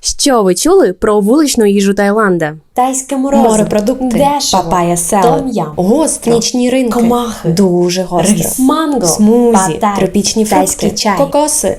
Що ви чули про вуличну їжу Таїланда? Тайське морозиво, Морепродукти, дешево, папая селед, том-ям, гостро, нічні ринки, комахи, дуже гостро, рис, манго, смузі, патай, тропічні тайський фрукти, чай. кокоси.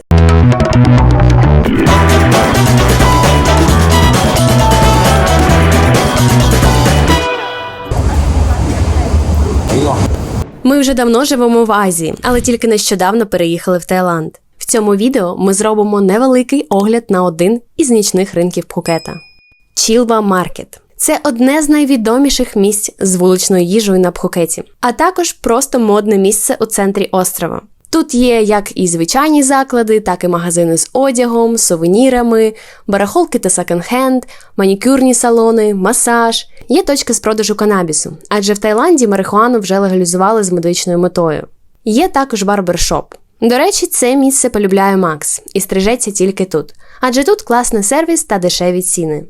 Ми вже давно живемо в Азії, але тільки нещодавно переїхали в Таїланд. Цьому відео ми зробимо невеликий огляд на один із нічних ринків Пхукета – Чілва Маркет. Це одне з найвідоміших місць з вуличною їжею на Пхукеті, а також просто модне місце у центрі острова. Тут є як і звичайні заклади, так і магазини з одягом, сувенірами, барахолки та секонд-хенд, манікюрні салони, масаж. Є точки з продажу канабісу, адже в Таїланді марихуану вже легалізували з медичною метою. Є також барбершоп. До речі, це місце полюбляє Макс і стрижеться тільки тут, адже тут класний сервіс та дешеві ціни.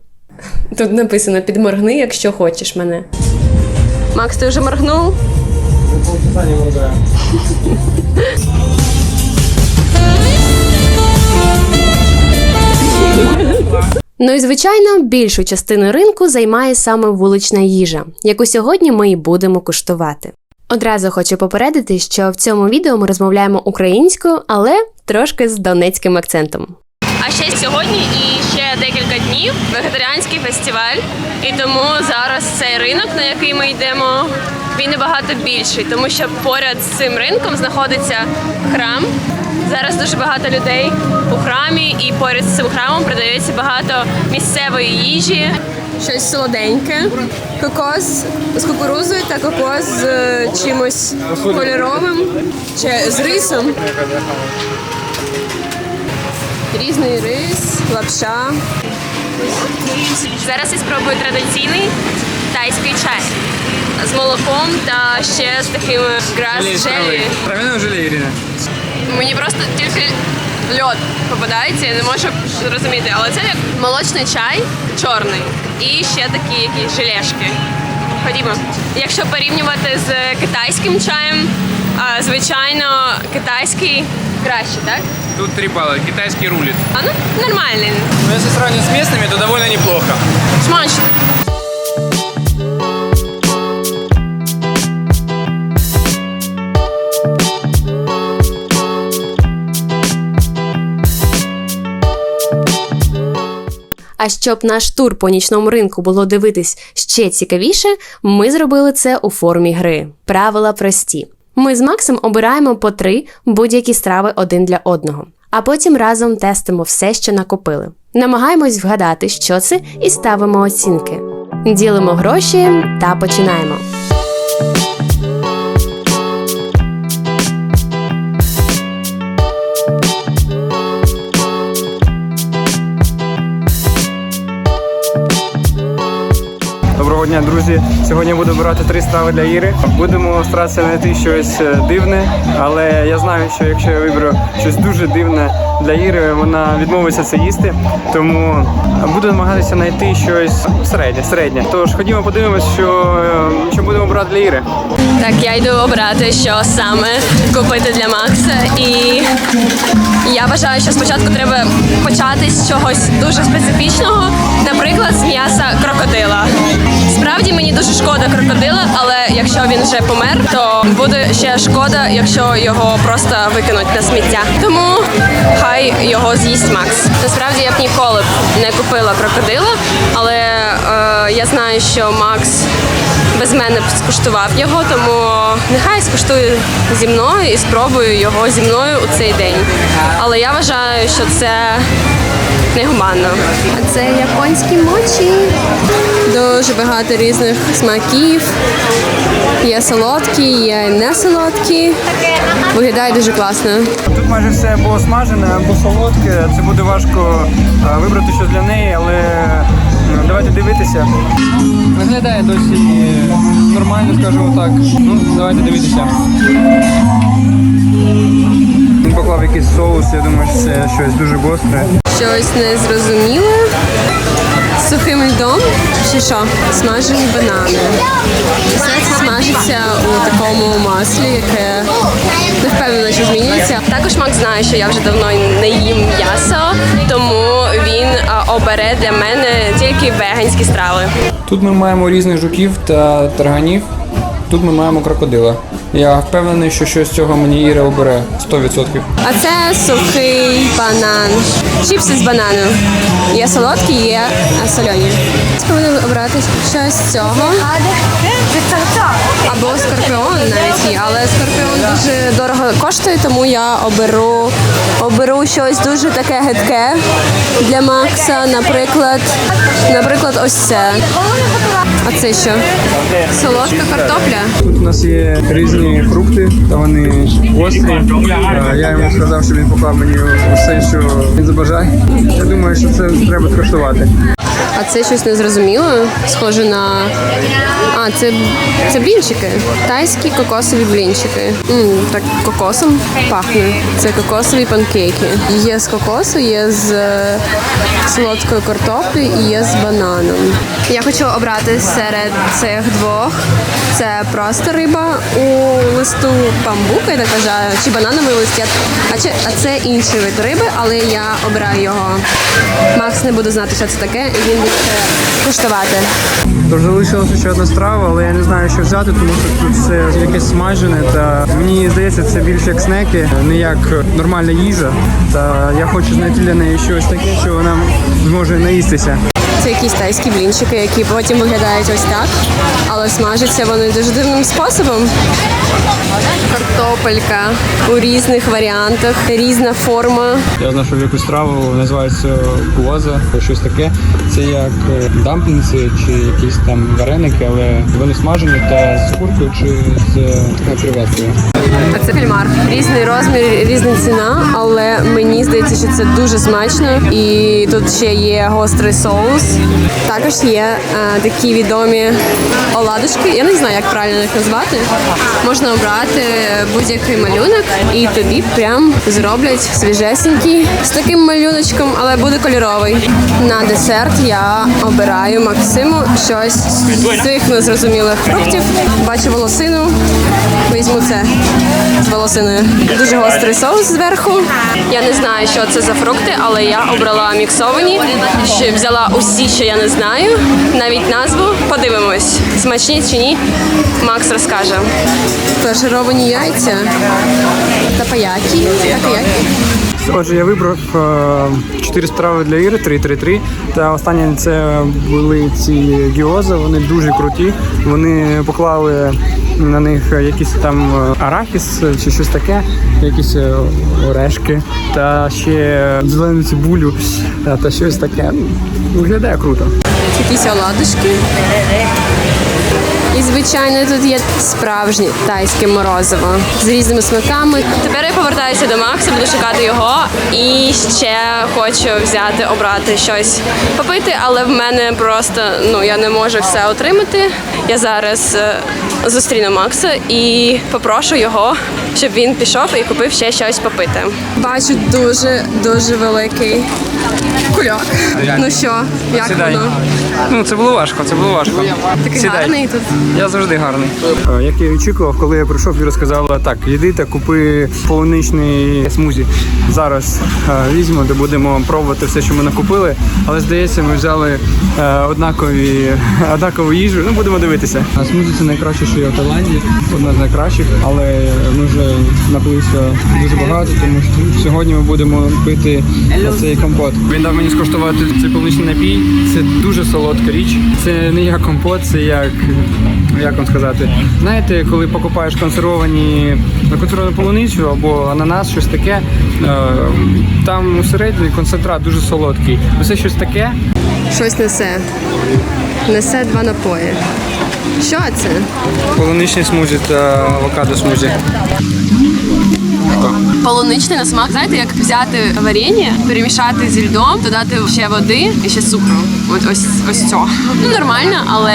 Тут написано підморгни, якщо хочеш мене. Макс, ти вже моргнув? Ну і звичайно, більшу частину ринку займає саме вулична їжа, яку сьогодні ми і будемо куштувати. Одразу хочу попередити, що в цьому відео ми розмовляємо українською, але трошки з донецьким акцентом. А ще сьогодні і ще декілька днів вегетаріанський фестиваль, і тому зараз цей ринок, на який ми йдемо, він набагато більший, тому що поряд з цим ринком знаходиться храм. Зараз дуже багато людей у храмі, і поряд з цим храмом продається багато місцевої їжі. Щось солоденьке, кокос з кукурузою та кокос з е, чимось кольоровим чи з рисом. Різний рис, лапша. Зараз я спробую традиційний тайський чай з молоком та ще з таким грас желі. Травяное желе, Ирина. Мені просто тільки льод попадається, я не можу зрозуміти. Але це як молочний чай чорний і ще такі якісь желешки. Ходімо. Якщо порівнювати з китайським чаєм, звичайно, китайський краще, так? Тут три балла. Китайский рулит. А ну нормальний. Но если сравнивать с местными, то довольно неплохо. Смачно. А щоб наш тур по нічному ринку було дивитись ще цікавіше, ми зробили це у формі гри. Правила прості. Ми з Максом обираємо по три будь-які страви один для одного, а потім разом тестимо все, що накопили. Намагаємось вгадати, що це, і ставимо оцінки. Ділимо гроші та починаємо. Доброго дня, друзі. Сьогодні буду брати три страви для Іри. Будемо старатися знайти щось е, дивне, але я знаю, що якщо я виберу щось дуже дивне для Іри, вона відмовиться це їсти. Тому буду намагатися знайти щось середнє, середнє. Тож ходімо, подивимось, що, е, що будемо брати для Іри. Так, я йду обрати, що саме купити для Макса. І я вважаю, що спочатку треба почати з чогось дуже специфічного, наприклад, з м'яса крокодила. Справді мені дуже шкода крокодила, але якщо він вже помер, то буде ще шкода, якщо його просто викинуть на сміття. Тому хай його з'їсть Макс. Насправді я б ніколи не купила крокодила, але я знаю, що Макс без мене скуштував його, тому нехай скуштує зі мною і спробую його зі мною у цей день. Але я вважаю, що це негуманно. А це японські мочі. Дуже багато різних смаків. Є солодкі, є не солодкі. Виглядає дуже класно. Тут майже все або смажене, або солодке. Це буде важко е, вибрати щось для неї, але давайте дивитися. Виглядає досі нормально, скажімо так. Ну, давайте дивитися. Він поклав якийсь соус, я думаю, що це щось дуже гостре. Щось незрозуміле. Сухим льдом. Ще що? Смажені банани. Все це смажиться у такому маслі, яке не впевнена, що змінюється. Також Макс знає, що я вже давно не їм м'ясо, тому він обере для мене тільки веганські страви. Тут ми маємо різних жуків та тарганів. Тут ми маємо крокодила. Я впевнений, що щось з цього мені Іра обере 100%. А це сухий банан. Чіпси з бананом. Є солодкі, є солені. Повинен обрати щось з цього. Або скорпіон навіть є, але скорпіон дуже дорого коштує, тому я оберу, оберу щось дуже таке гидке для Макса. Наприклад, наприклад, ось це. А це що? Солодка картопля. Тут у нас є різні фрукти, та вони гострі. Е, Я йому сказав, що він поклав мені усе, що він забажає. Я думаю, що це треба скуштувати. А це щось незрозуміле, схоже на. А, це, це блінчики. Тайські кокосові блінчики. м так кокосом пахне. Це кокосові панкейки. Є з кокосу, є з е, солодкої картоплі і є з бананом. Я хочу обрати серед цих двох. Це просто риба у листу бамбука, я так вважаю, чи банановий лист. А, чи, а це інший вид риби, але я обираю його. Макс не буде знати, що це таке, він буде куштувати. Тож залишилася ще одна страва, але я не знаю, що взяти, тому що тут все якесь смажене. Та мені здається, це більше як снеки, не як нормальна їжа. Та я хочу знайти для неї щось таке, що вона зможе наїстися. Це якісь тайські блінчики, які потім виглядають ось так, але смажаться вони дуже дивним способом. Картопелька у різних варіантах, різна форма. Я знайшов якусь страву, називається куоза, щось таке. Це як е, дамплінці чи якісь там вареники, але вони смажені та з куркою чи з е, креветкою. А це кальмар. Різний розмір, різна ціна, але мені здається, що це дуже смачно. І тут ще є гострий соус. Також є е, такі відомі оладушки. Я не знаю, як правильно їх назвати. Можна обрати будь-який малюнок, і тобі прям зроблять свіжесенький з таким малюночком, але буде кольоровий. На десерт я обираю Максиму щось з цих незрозумілих фруктів. Бачу волосину. Візьму це з волосиною. Дуже гострий соус зверху. Я не знаю, що це за фрукти, але я обрала міксовані. Ще взяла усі, що я не знаю, навіть назву. Подивимось, смачні чи ні. Макс розкаже. Фаршировані яйця. Тапаякі. Тапаякі. Отже, я вибрав чотири страви для Іри, 3-3-3. Та останнє це були ці гіози, вони дуже круті. Вони поклали на них якийсь там е, арахіс чи щось таке, якісь е, орешки, та ще зелену цибулю, та, щось таке. Виглядає круто. Якісь оладушки. І звичайно тут є справжнє тайське морозиво з різними смаками. Тепер я повертаюся до Макса, буду шукати його. І ще хочу взяти, обрати щось попити, але в мене просто ну я не можу все отримати. Я зараз е, зустріну Макса і попрошу його, щоб він пішов і купив ще щось попити. Бачу дуже дуже великий кульок. Ну що, як Сідай. воно? Ну, це було важко, це було важко. Такий гарний тут. Я завжди гарний. Як я очікував, коли я прийшов, Іра сказала, так, йди та купи полуничний смузі. Зараз візьмемо, де будемо пробувати все, що ми накупили. Але здається, ми взяли е, однакові, однакову їжу. Ну, будемо дивитися. А смузі це найкраще, що є в Таїланді, одна з найкращих, але ми вже напилися дуже багато, тому що сьогодні ми будемо пити цей компот. Він дав мені скуштувати цей полуничний напій. Це дуже солодка річ. Це не як компот, це як як вам сказати, знаєте, коли покупаєш консервовані ну, консервовану полуницю або ананас, щось таке, е, там усередині концентрат дуже солодкий. Усе щось таке. Щось несе. Несе два напої. Що це? Полуничний смузі та авокадо смузі. Полуничний на смак. Знаєте, як взяти варення, перемішати зі льдом, додати ще води і ще цукру. От ось ось цього. Ну нормально, але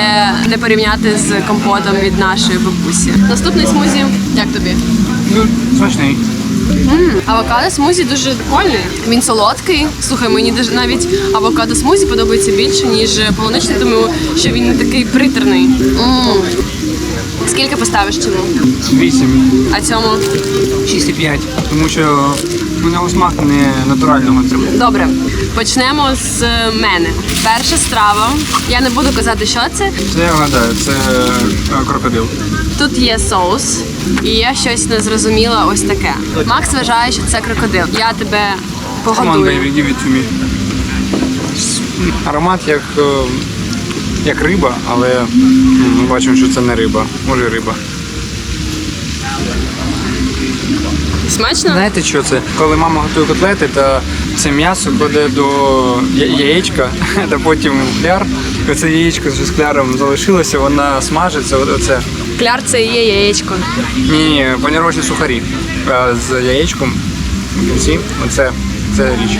не порівняти з компотом від нашої бабусі. Наступний смузі, як тобі? Ну, смачний. Авокадо смузі дуже прикольний. Він солодкий. Слухай, мені навіть авокадо смузі подобається більше, ніж полуничний, тому що він не такий приторний. М. Скільки поставиш цьому? 8, А цьому? 6,5. Тому що у нього смак не натурального цього. Добре, почнемо з мене. Перша страва. Я не буду казати, що це. Це я вгадаю, це е, крокодил. Тут є соус, і я щось не зрозуміла ось таке. Макс вважає, що це крокодил. Я тебе погодую. Аромат як, е, як риба, але ми бачимо, що це не риба. Може риба. Смачно? Знаєте, що це? Коли мама готує котлети, то це м'ясо кладе до я- яєчка, та потім в кляр. Оце яєчко з кляром залишилося, вона смажиться. Оце. Кляр це і є яєчко. Ні, ні, паніровочні сухарі е, з яєчком. В кінці. Оце це річ.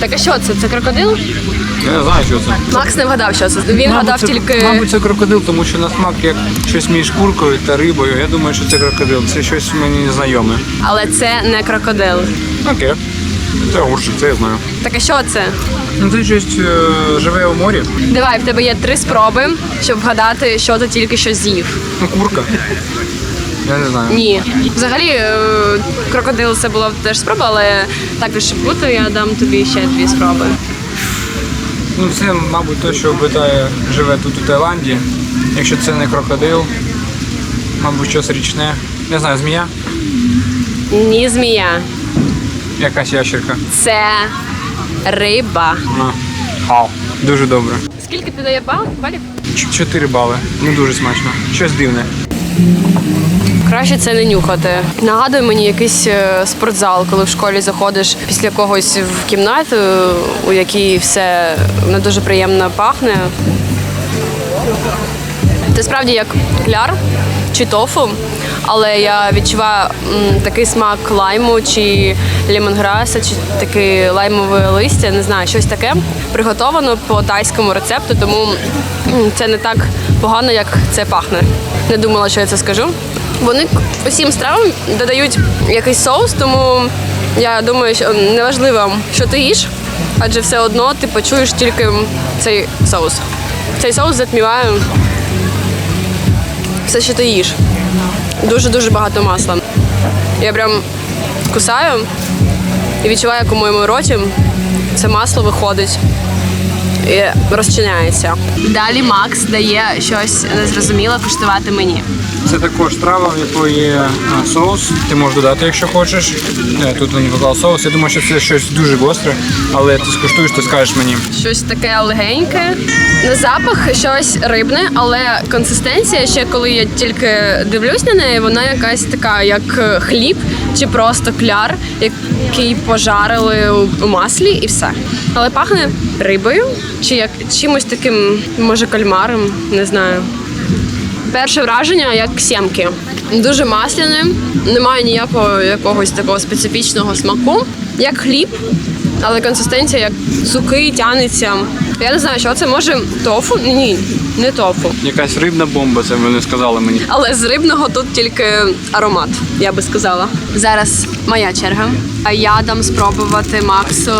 Так а що це? Це крокодил? Я не знаю, що це. Макс не вгадав, що це. Він вгадав це, тільки. мабуть, це крокодил, тому що на смак як щось між куркою та рибою. Я думаю, що це крокодил. Це щось мені знайоме. Але це не крокодил. Окей. Це огурчик, це я знаю. Так а що це? Ну це щось е, живе у морі. Давай, в тебе є три спроби, щоб вгадати, що ти тільки що з'їв. Ну, курка. Я не знаю. Ні. Взагалі, е, крокодил це була теж спроба, але також бути, я дам тобі ще дві спроби. Ну це, мабуть, те, що обитає, живе тут у Таїланді. Якщо це не крокодил, мабуть, щось річне. Не знаю, змія, Ні, змія. Якась ящерка. Це риба. На. Хау. Дуже добре. Скільки ти дає бал? балів? Чотири бали. Не дуже смачно. Щось дивне. Краще це не нюхати. Нагадує мені якийсь е, спортзал, коли в школі заходиш після когось в кімнату, у якій все не дуже приємно пахне. Це справді як кляр чи тофу, але я відчуваю м, такий смак лайму чи лімонграса, чи таке лаймове листя, не знаю, щось таке. Приготовано по тайському рецепту, тому м, це не так погано, як це пахне. Не думала, що я це скажу. Вони усім стравам додають якийсь соус, тому я думаю, що неважливо, що ти їш, адже все одно ти почуєш тільки цей соус. Цей соус затміває все, що ти їш. Дуже-дуже багато масла. Я прям кусаю і відчуваю, як у моєму роті це масло виходить і розчиняється. Далі Макс дає щось незрозуміле коштувати мені. Це також страва, в якої є соус. Ти можеш додати, якщо хочеш. Е, Тут мені поклав соус. Я думаю, що це щось дуже гостре, але ти скуштуєш, то скажеш мені. Щось таке легеньке. На запах щось рибне, але консистенція, ще коли я тільки дивлюсь на неї, вона якась така, як е, хліб чи просто кляр, який пожарили у маслі і все. Але пахне рибою чи як чимось таким, може, кальмаром, не знаю. Перше враження як сімки. Дуже масляне, немає ніякого якогось такого специфічного смаку, як хліб, але консистенція як сухий, тянеться. Я не знаю, що це може тофу? Ні, не тофу. Якась рибна бомба, це вони сказали мені. Але з рибного тут тільки аромат, я би сказала. Зараз моя черга. А я дам спробувати Максу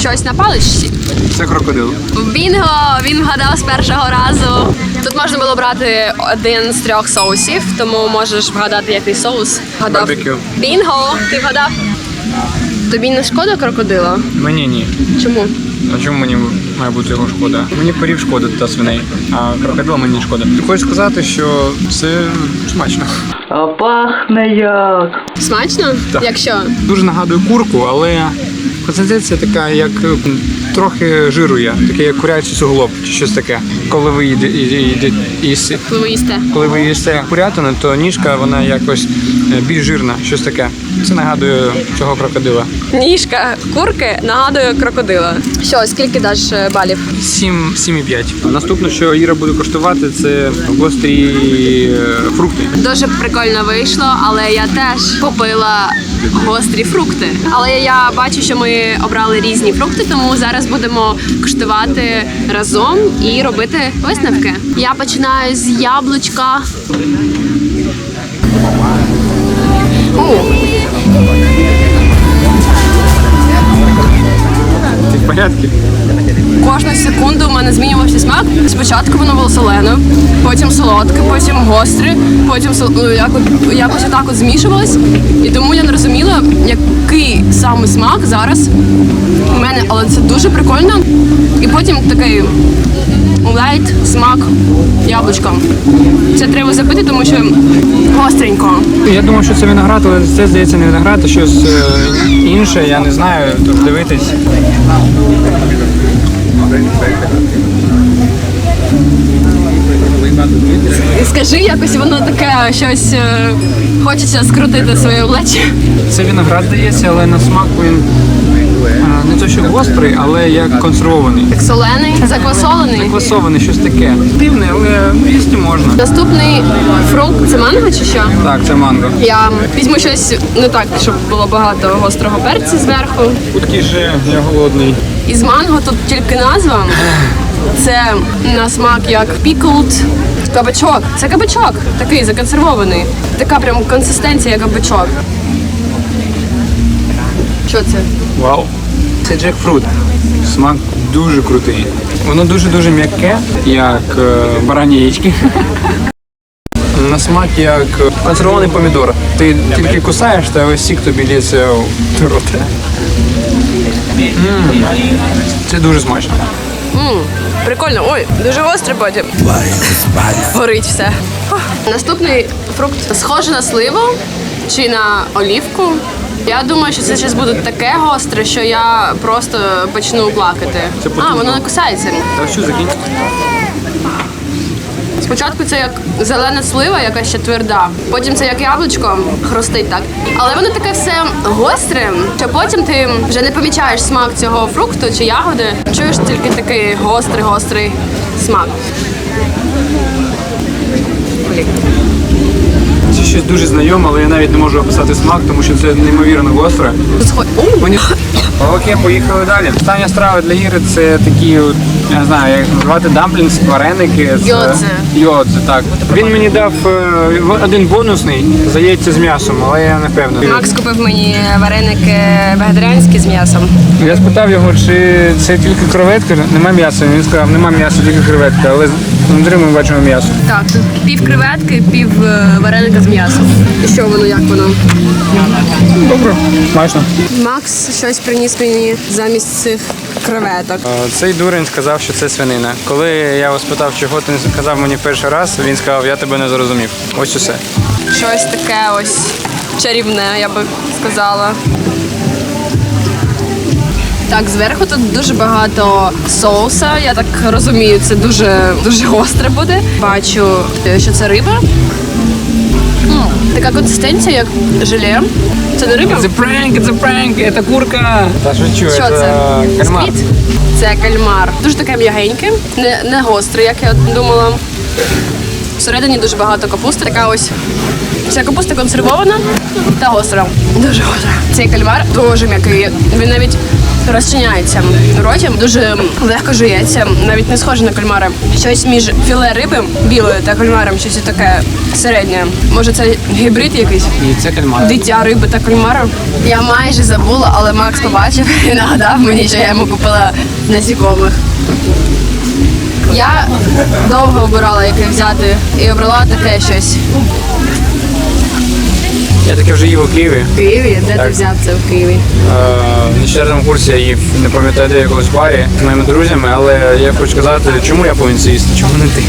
щось на паличці. Це крокодил. Бінго! Він вгадав з першого разу. Тут можна було брати один з трьох соусів, тому можеш вгадати який соус. Вгадав. Барбекю. Бінго! Ти вгадав? Тобі не шкода крокодила? Мені ні. Чому? А чому мені має бути його шкода? Мені корів шкода та свиней, а крокодила мені не шкода. Ти хочеш сказати, що це смачно. А пахне як. Смачно? Так. Якщо? Дуже нагадує курку, але консистенція така, як трохи жиру є, таке як курячий суглоб чи щось таке. Коли ви їде, їде, їсте, Коли ви їсте. коли ви їсте курятину, то ніжка вона якось е, більш жирна, щось таке. Це нагадує цього крокодила. Ніжка курки нагадує крокодила. Що, скільки даш е, балів? 7, 7,5. Наступне, що Іра буде коштувати, це гострі е, фрукти. Дуже прикольно вийшло, але я теж купила гострі фрукти. Але я бачу, що ми обрали різні фрукти, тому зараз будемо куштувати разом і робити висновки. Я починаю з яблучка. Секунду у мене змінювався смак. Спочатку воно було солене, потім солодке, потім гостре, потім ну, якось, якось отак от змішувалось. І тому я не розуміла, який саме смак зараз у мене, але це дуже прикольно. І потім такий лайт смак яблучка. Це треба запити, тому що гостренько. Я думав, що це виноград, але це здається не виноград, а щось е, інше, я не знаю, тут дивитись. І скажи, якось воно таке щось е, хочеться скрутити своє обличчя. Це виноград дається, але на смак він е, не то що гострий, але як консервований. Як солений, заквасолений. Квасований, щось таке. Дивне, але їсти можна. Наступний фрукт це манго чи що? Так, це манго. Я візьму щось не так, щоб було багато гострого перцю зверху. Же, я голодний. Із манго тут тільки назва. Це на смак як pickled кабачок. Це кабачок, такий законсервований. Така прям консистенція як кабачок. Що це? Вау. Це джекфрут. Смак дуже крутий. Воно дуже-дуже м'яке, як е, барані яєчки. На смак як е, консервований помідор. Ти тільки кусаєш, та ось сік тобі лється в рот. Це дуже смачно. М, прикольно. Ой, дуже гостре потім. Горить все. Наступний фрукт схожий на сливу чи на олівку. Я думаю, що це щось буде таке гостре, що я просто почну плакати. А, воно не кусається. Так що закінь. Спочатку це як зелена слива, яка ще тверда. Потім це як яблучко хрустить так. Але воно таке все гостре, що потім ти вже не помічаєш смак цього фрукту чи ягоди. Чуєш тільки такий гострий, гострий смак. Щось дуже знайоме, але я навіть не можу описати смак, тому що це неймовірно гостре. Мені окей, поїхали далі. Остання страва для Іри це такі, от, я не знаю, як назвати дамплінс, вареники. з- Йодзе. Йодзе, так. Він мені дав е, один бонусний за яйця з м'ясом, але я не впевнений. Макс купив мені вареники вегетаріанські з м'ясом. Я спитав його, чи це тільки креветки, нема м'яса. Він сказав, нема м'яса, тільки креветки, але внутрі ми бачимо м'ясо. Так, тут пів креветки, пів е, вареника з м'ясом. І що воно, як воно? Добре, смачно. Макс щось приніс мені замість цих креветок. Е, Цей дурень сказав, що це свинина. Коли я його спитав, чого ти не сказав мені перший раз, він сказав, я тебе не зрозумів. Ось усе. Щось таке ось чарівне, я би сказала. Так, зверху тут дуже багато соуса. Я так розумію, це дуже дуже гостре буде. Бачу, що це риба. Така консистенція, як желе. Це не риба? Це пранк, це пранк, це курка. Та шучу, Що це? кальмар. Сквіт? Це кальмар. Дуже таке м'ягеньке, не, не гостре, як я думала. Всередині дуже багато капусти. Така ось ця капуста консервована та гостра. Дуже гостра. Цей кальмар дуже м'який. Він навіть розчиняється в роті, дуже легко жується, навіть не схоже на кальмара. Щось між філе риби білою та кальмаром, щось таке середнє. Може, це гібрид якийсь? Ні, це кальмар. Дитя риби та кальмара. Я майже забула, але Макс побачив і нагадав мені, що я йому купила насікомих. Я довго обирала, яке взяти, і обрала таке щось. Я таке вже їв у Києві. В Києві? Де ти Так. взяв це в Києві? Е, На четвертому курсі я їв, не пам'ятаю, де якогось барі з моїми друзями, але я хочу сказати, чому я повинен це їсти, чому не ти?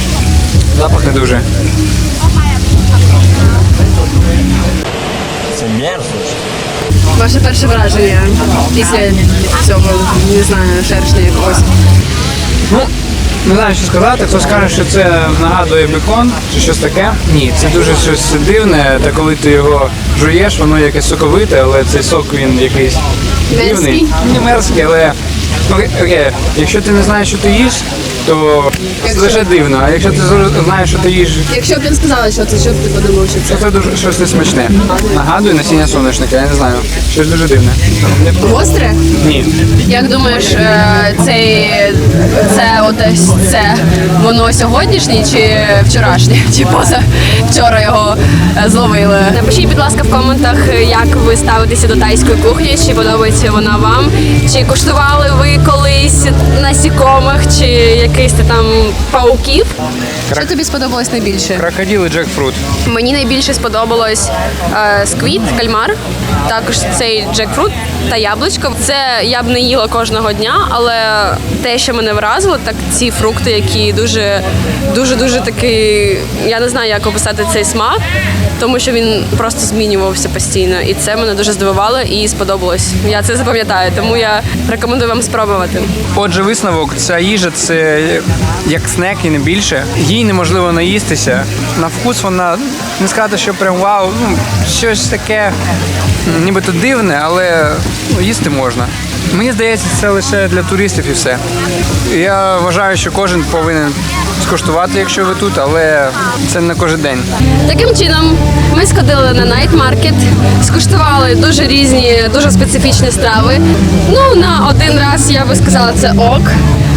Запах не дуже. Це мерзость. Ваше перше враження після цього, не знаю, шершня якогось. Ну, не знаю, що сказати. Хтось каже, що це нагадує бекон чи щось таке. Ні, це дуже щось дивне, та коли ти його жуєш, воно якесь соковите, але цей сок він якийсь дивний. Мерзкий? Не мерзкий, але окей, окей, якщо ти не знаєш, що ти їш, то це лише дивно. А якщо ти знаєш, що ти їш, Якщо б він сказала, що це, що б ти подумав, що це? то це дуже щось несмачне. Нагадує насіння соняшника, я не знаю. Щось дуже дивне. Гостре? Ні. Як думаєш, е, цей це ось це воно сьогоднішнє чи вчорашнє, чи поза вчора його е, зловили. Напишіть, будь ласка, в коментах, як ви ставитеся до тайської кухні, чи подобається вона вам, чи куштували ви колись насікомих, чи якихось там пауків. Що тобі сподобалось найбільше? Крокодил і джекфрут. Мені найбільше сподобалось е, сквіт, кальмар, також цей джекфрут та яблучко. Це я б не їла кожного дня, але те, що мене вразило, так ці фрукти, які дуже, дуже, дуже такий. Я не знаю, як описати цей смак, тому що він просто змінювався постійно, і це мене дуже здивувало і сподобалось. Я це запам'ятаю, тому я рекомендую вам спробувати. Отже, висновок, ця їжа це як снек і не більше. Їй неможливо наїстися. На вкус вона не сказати, що прям вау, ну щось таке, нібито дивне, але ну, їсти можна. Мені здається, це лише для туристів і все. Я вважаю, що кожен повинен скуштувати, якщо ви тут, але це не кожен день. Таким чином, ми сходили на найт маркет, скуштували дуже різні, дуже специфічні страви. Ну, на один раз я би сказала, це ок,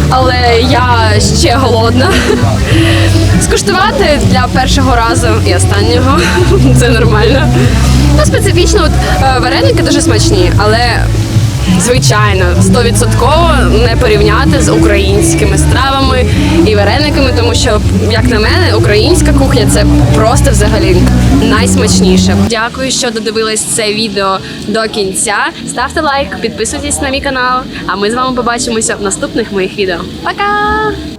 але я ще голодна. Скуштувати для першого разу і останнього це нормально. Ну, специфічно, от е, вареники дуже смачні, але. Звичайно, стовідсотково не порівняти з українськими стравами і варениками, тому що, як на мене, українська кухня це просто взагалі найсмачніше. Дякую, що додивились це відео до кінця. Ставте лайк, підписуйтесь на мій канал. А ми з вами побачимося в наступних моїх відео. Пока!